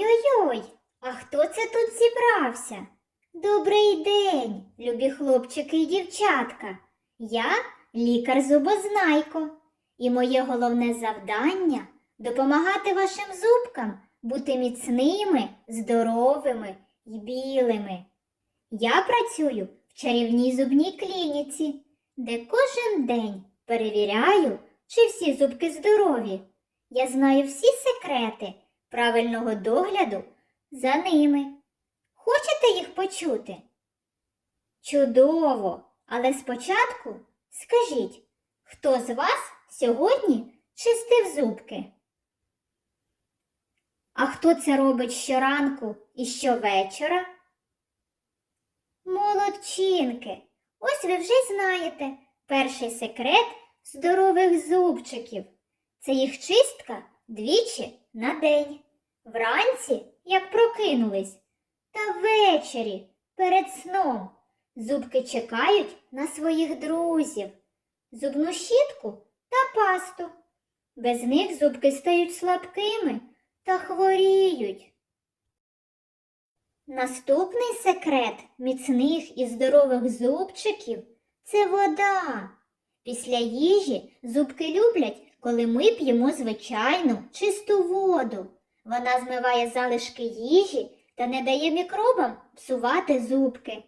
Ой-ой-ой, а хто це тут зібрався? Добрий день, любі хлопчики і дівчатка. Я лікар зубознайко, і моє головне завдання допомагати вашим зубкам бути міцними, здоровими і білими. Я працюю в чарівній зубній клініці, де кожен день перевіряю, чи всі зубки здорові. Я знаю всі секрети правильного догляду за ними. Хочете їх почути? Чудово! Але спочатку скажіть, хто з вас сьогодні чистив зубки? А хто це робить щоранку і щовечора? Молодчинки! Ось ви вже знаєте перший секрет здорових зубчиків. Це їх чистка двічі на день. Вранці, як прокинулись, та ввечері перед сном. Зубки чекають на своїх друзів, зубну щітку та пасту. Без них зубки стають слабкими та хворіють. Наступний секрет міцних і здорових зубчиків це вода. Після їжі зубки люблять, коли ми п'ємо звичайну чисту воду. Вона змиває залишки їжі та не дає мікробам псувати зубки.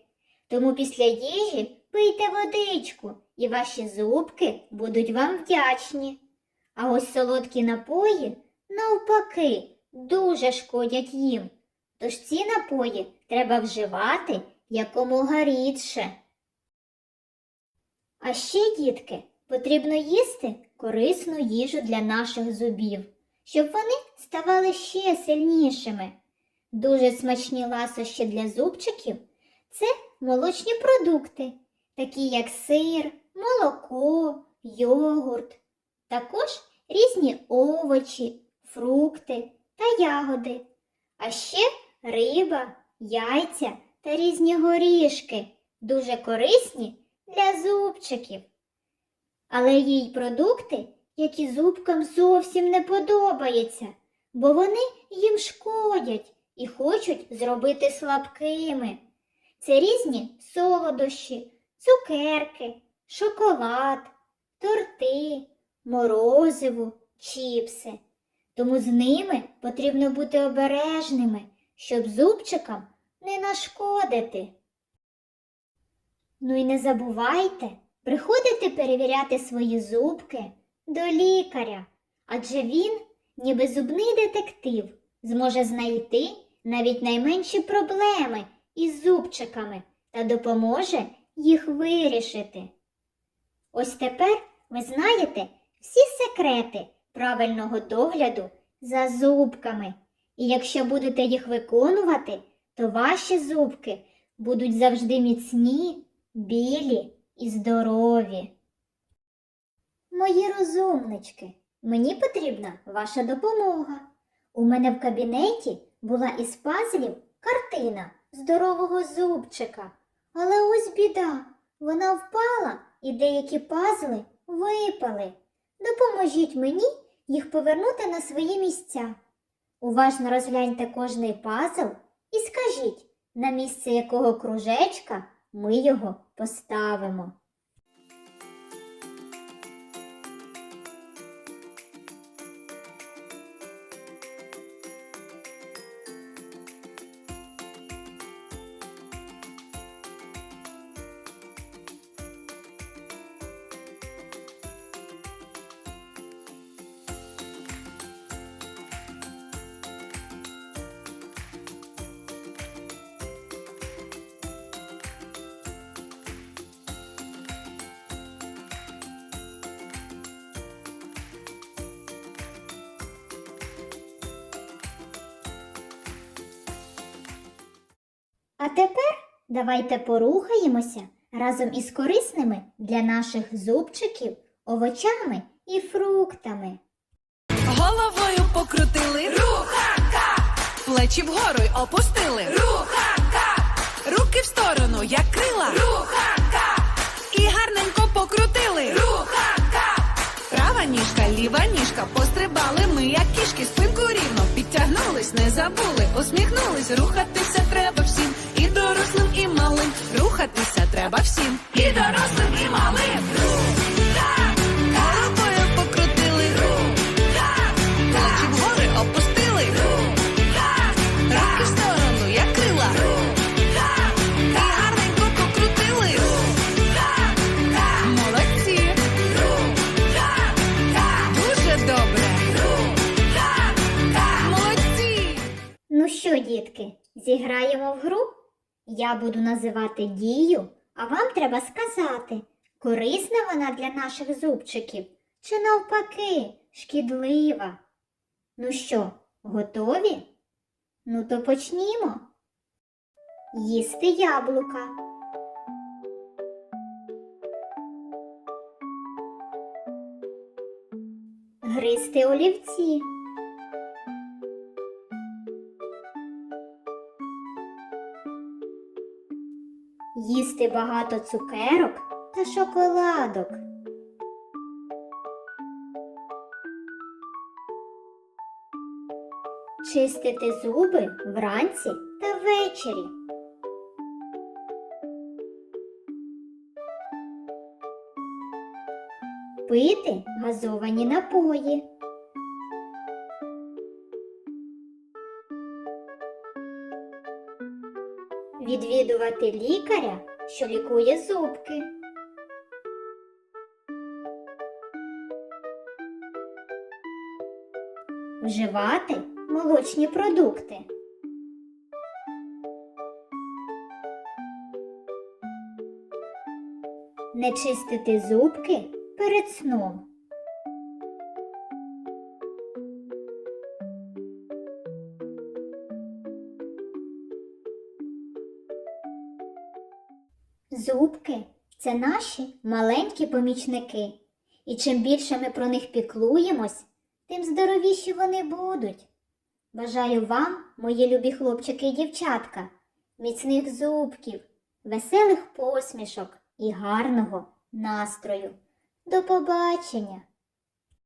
Тому після їжі пийте водичку, і ваші зубки будуть вам вдячні. А ось солодкі напої, навпаки, дуже шкодять їм. Тож ці напої треба вживати якомога рідше. А ще, дітки, потрібно їсти корисну їжу для наших зубів, щоб вони ставали ще сильнішими. Дуже смачні ласощі для зубчиків це молочні продукти, такі як сир, молоко, йогурт, також різні овочі, фрукти та ягоди, а ще риба, яйця та різні горішки, дуже корисні для зубчиків. Але є й продукти, які зубкам зовсім не подобаються, бо вони їм шкодять і хочуть зробити слабкими. Це різні солодощі, цукерки, шоколад, торти, морозиво, чіпси. Тому з ними потрібно бути обережними, щоб зубчикам не нашкодити. Ну і не забувайте приходити перевіряти свої зубки до лікаря, адже він, ніби зубний детектив, зможе знайти навіть найменші проблеми із зубчиками та допоможе їх вирішити. Ось тепер ви знаєте всі секрети правильного догляду за зубками. І якщо будете їх виконувати, то ваші зубки будуть завжди міцні, білі і здорові. Мої розумнички, мені потрібна ваша допомога. У мене в кабінеті була із пазлів картина здорового зубчика. Але ось біда, вона впала і деякі пазли випали. Допоможіть мені їх повернути на свої місця. Уважно розгляньте кожний пазл і скажіть, на місце якого кружечка ми його поставимо. А тепер давайте порухаємося разом із корисними для наших зубчиків овочами і фруктами. Головою покрутили. Руханка! Плечі вгору й опустили. Руханка! Руки в сторону, як крила. Руханка! І гарненько покрутили. Руханка! Права ніжка, ліва ніжка, пострибали ми, як кішки, спинку рівно підтягнули. Посміхнулись, не забули, усміхнулись, рухатися треба дорослим, і малим. Рухатися треба всім, і дорослим, і малим. Головою покрутили, плечі вгори опустили, в сторону, як крила. Гарненько покрутили. Молодці. Дуже добре. Молодці. Ну що, дітки, зіграємо в гру? Я буду називати дію, а вам треба сказати, корисна вона для наших зубчиків чи навпаки шкідлива. Ну що, готові? Ну то почнімо. Їсти яблука. Гристи олівці. Їсти багато цукерок та шоколадок. Чистити зуби вранці та ввечері. Пити газовані напої. Відвідувати лікаря, що лікує зубки. Вживати молочні продукти. Не чистити зубки перед сном. Зубки це наші маленькі помічники. І чим більше ми про них піклуємось, тим здоровіші вони будуть. Бажаю вам, мої любі хлопчики і дівчатка, міцних зубків, веселих посмішок і гарного настрою. До побачення!